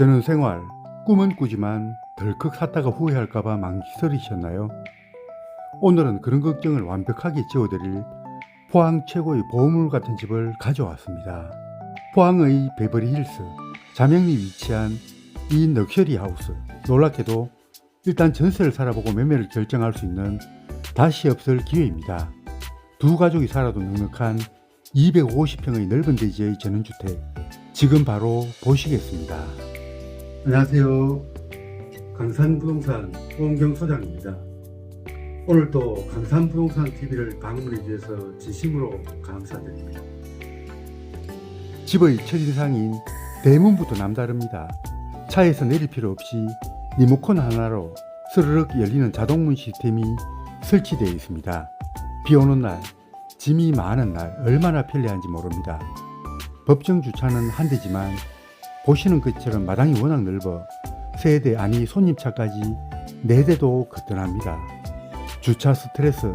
저는 생활, 꿈은 꾸지만 덜컥 샀다가 후회할까봐 망설이셨나요? 오늘은 그런 걱정을 완벽하게 지워드릴 포항 최고의 보물 같은 집을 가져왔습니다. 포항의 베버리 힐스, 자명리 위치한 이 럭셔리 하우스. 놀랍게도 일단 전세를 살아보고 매매를 결정할 수 있는 다시 없을 기회입니다. 두 가족이 살아도 넉넉한 250평의 넓은 대지의 전원주택. 지금 바로 보시겠습니다. 안녕하세요. 강산부동산 홍경 소장입니다. 오늘도 강산부동산 TV를 방문해 주셔서 진심으로 감사드립니다. 집의 첫인상인 대문부터 남다릅니다. 차에서 내릴 필요 없이 리모컨 하나로 스르륵 열리는 자동문 시스템이 설치되어 있습니다. 비 오는 날, 짐이 많은 날 얼마나 편리한지 모릅니다. 법정 주차는 한 대지만 보시는 것처럼 마당이 워낙 넓어 세대 아니 손님차까지 네 대도 거뜬합니다. 주차 스트레스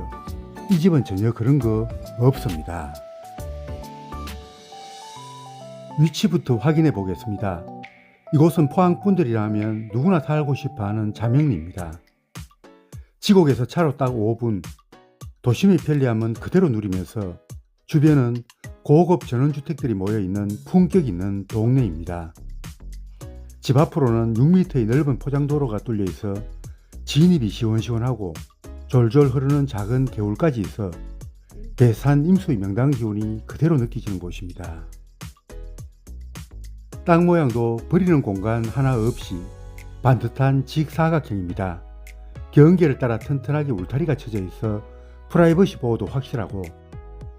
이 집은 전혀 그런 거 없습니다. 위치부터 확인해 보겠습니다. 이곳은 포항 분들이라면 누구나 살고 싶어 하는 자명리입니다. 지곡에서 차로 딱 5분, 도심의 편리함은 그대로 누리면서 주변은 고급 전원주택들이 모여 있는 품격 있는 동네입니다. 집 앞으로는 6m의 넓은 포장도로가 뚫려 있어 진입이 시원시원하고 졸졸 흐르는 작은 개울까지 있어 대산 임수의 명당 기운이 그대로 느껴지는 곳입니다. 땅 모양도 버리는 공간 하나 없이 반듯한 직사각형입니다. 경계를 따라 튼튼하게 울타리가 쳐져 있어 프라이버시 보호도 확실하고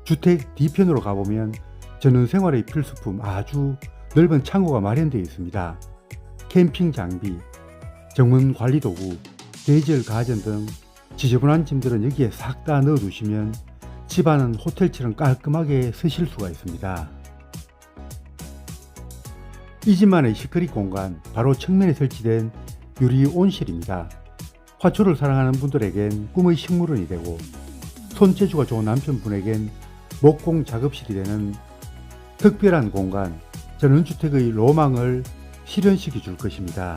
주택 뒤편으로 가보면 전원 생활의 필수품 아주 넓은 창고가 마련되어 있습니다. 캠핑 장비, 정문 관리 도구, 대절 가전 등 지저분한 짐들은 여기에 싹 다 넣어 두시면 집안은 호텔처럼 깔끔하게 쓰실 수가 있습니다. 이 집만의 시크릿 공간, 바로 측면에 설치된 유리 온실입니다. 화초를 사랑하는 분들에겐 꿈의 식물원이 되고 손재주가 좋은 남편분에겐 목공 작업실이 되는 특별한 공간, 전원주택의 로망을 실현시켜 줄 것입니다.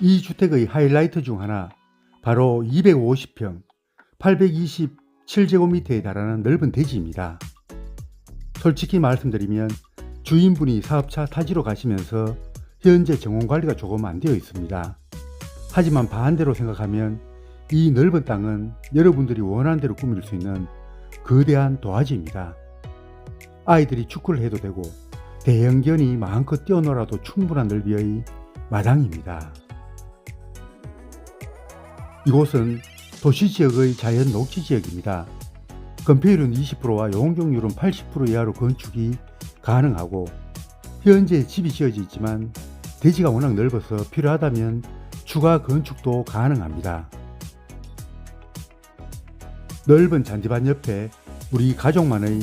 이 주택의 하이라이트 중 하나, 바로 250평, 827제곱미터에 달하는 넓은 대지입니다. 솔직히 말씀드리면 주인분이 사업차 타지로 가시면서 현재 정원 관리가 조금 안 되어 있습니다. 하지만 반대로 생각하면 이 넓은 땅은 여러분들이 원하는 대로 꾸밀 수 있는 거대한 도화지입니다. 아이들이 축구를 해도 되고 대형견이 마음껏 뛰어놀아도 충분한 넓이의 마당입니다. 이곳은 도시 지역의 자연 녹지 지역입니다. 건폐율은 20%와 용적률은 80% 이하로 건축이 가능하고 현재 집이 지어져 있지만 대지가 워낙 넓어서 필요하다면 추가 건축도 가능합니다. 넓은 잔디밭 옆에 우리 가족만의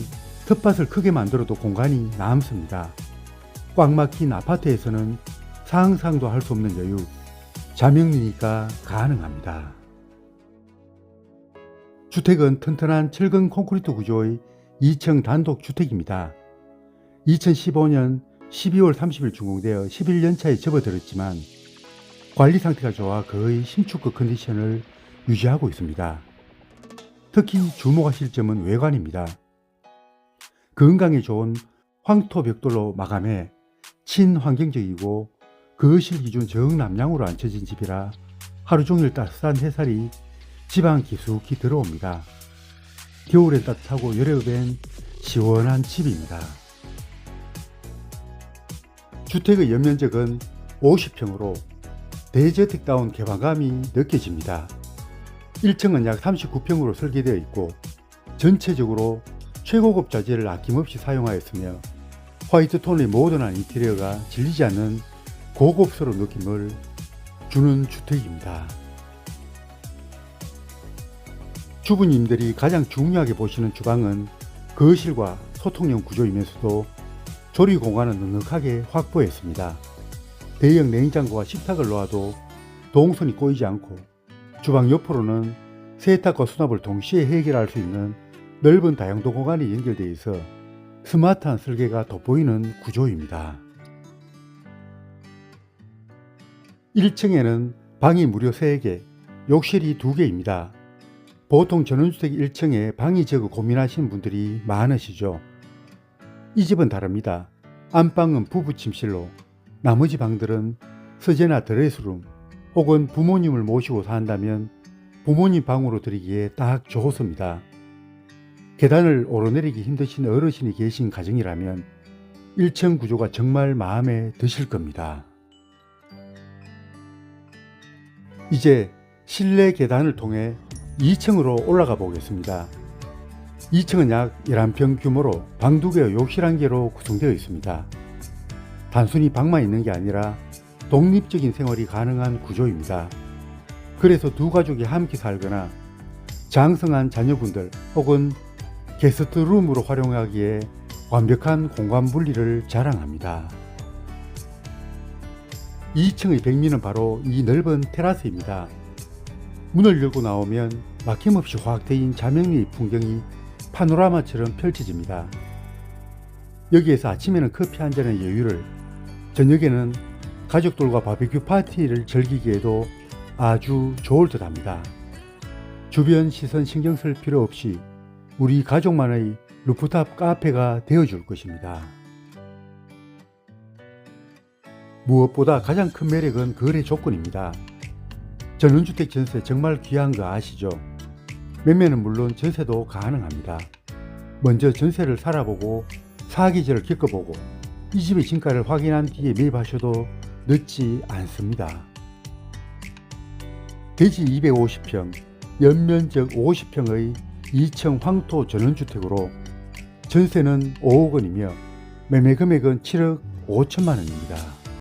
텃밭을 크게 만들어도 공간이 남습니다. 꽉 막힌 아파트에서는 상상도 할 수 없는 여유, 자명리니까 가능합니다. 주택은 튼튼한 철근 콘크리트 구조의 2층 단독 주택입니다. 2015년 12월 30일 준공되어 11년차에 접어들었지만 관리 상태가 좋아 거의 신축급 컨디션을 유지하고 있습니다. 특히 주목하실 점은 외관입니다. 건강에 좋은 황토 벽돌로 마감해 친환경적이고 거실 기준 정남향으로 앉혀진 집이라 하루 종일 따스한 햇살이 집안 깊숙이 들어옵니다. 겨울엔 따뜻하고 여름엔 시원한 집입니다. 주택의 연면적은 50평으로 대저택다운 개방감이 느껴집니다. 1층은 약 39평으로 설계되어 있고 전체적으로 최고급 자재를 아낌없이 사용하였으며 화이트 톤의 모던한 인테리어가 질리지 않는 고급스러운 느낌을 주는 주택입니다. 주부님들이 가장 중요하게 보시는 주방은 거실과 소통용 구조이면서도 조리 공간은 넉넉하게 확보했습니다. 대형 냉장고와 식탁을 놓아도 동선이 꼬이지 않고 주방 옆으로는 세탁과 수납을 동시에 해결할 수 있는 넓은 다용도 공간이 연결되어 있어 스마트한 설계가 돋보이는 구조입니다. 1층에는 방이 무려 3개, 욕실이 2개입니다. 보통 전원주택 1층에 방이 적어 고민하시는 분들이 많으시죠. 이 집은 다릅니다. 안방은 부부 침실로, 나머지 방들은 서재나 드레스룸 혹은 부모님을 모시고 산다면 부모님 방으로 들이기에 딱 좋습니다. 계단을 오르내리기 힘드신 어르신이 계신 가정이라면 1층 구조가 정말 마음에 드실 겁니다. 이제 실내 계단을 통해 2층으로 올라가 보겠습니다. 2층은 약 11평 규모로 방 2개와 욕실 1개로 구성되어 있습니다. 단순히 방만 있는 게 아니라 독립적인 생활이 가능한 구조입니다. 그래서 두 가족이 함께 살거나 장성한 자녀분들 혹은 게스트 룸으로 활용하기에 완벽한 공간 분리를 자랑합니다. 2층의 백미는 바로 이 넓은 테라스입니다. 문을 열고 나오면 막힘없이 확 트인 자명리의 풍경이 파노라마처럼 펼쳐집니다. 여기에서 아침에는 커피 한 잔의 여유를, 저녁에는 가족들과 바비큐 파티를 즐기기에도 아주 좋을 듯 합니다. 주변 시선 신경 쓸 필요 없이 우리 가족만의 루프탑 카페가 되어줄 것입니다. 무엇보다 가장 큰 매력은 거래 조건입니다. 전원주택 전세 정말 귀한 거 아시죠? 매매는 물론 전세도 가능합니다. 먼저 전세를 살아보고 사기절을 겪어보고 이 집의 진가를 확인한 뒤에 매입하셔도 늦지 않습니다. 대지 250평, 연면적 50평의 2층 황토 전원주택으로 전세는 5억 원이며 매매 금액은 7억 5천만 원입니다.